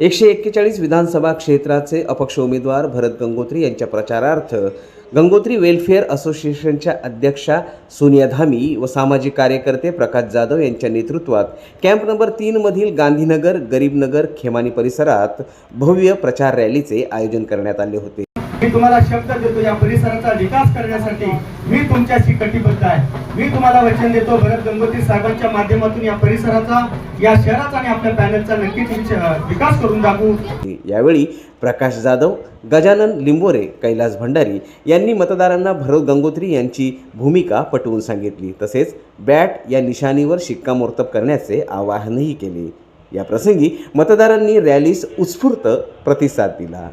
एकशे एक्केचाळीस विधानसभा क्षेत्राचे अपक्ष उमेदवार भरत गंगोत्री यांच्या प्रचारार्थ गंगोत्री वेलफेअर असोसिएशनच्या अध्यक्षा सोनिया धामी व सामाजिक कार्यकर्ते प्रकाश जाधव यांच्या नेतृत्वात कॅम्प नंबर तीनमधील गांधीनगर गरीबनगर खेमानी परिसरात भव्य प्रचार रॅलीचे आयोजन करण्यात आले होते. मी तुम्हाला शब्द देतो या परिसराचा विकास करण्यासाठी. मी तुमच्याशी कटिबद्ध आहे. मी तुम्हाला वचन देतो भरत गंगोत्री साहेबांच्या माध्यमातून या परिसराचा या शहराचा आणि आपल्या पॅनलचा नक्कीच विकास करून दाखवू. यावेळी प्रकाश जाधव गजानन लिंबोरे कैलास भंडारी यांनी मतदारांना भरत गंगोत्री यांची भूमिका पटवून सांगितली. तसेच बॅट या निशाणीवर शिक्कामोर्तब करण्याचे आवाहनही केले. या प्रसंगी मतदारांनी रॅलीस उत्स्फूर्त प्रतिसाद दिला.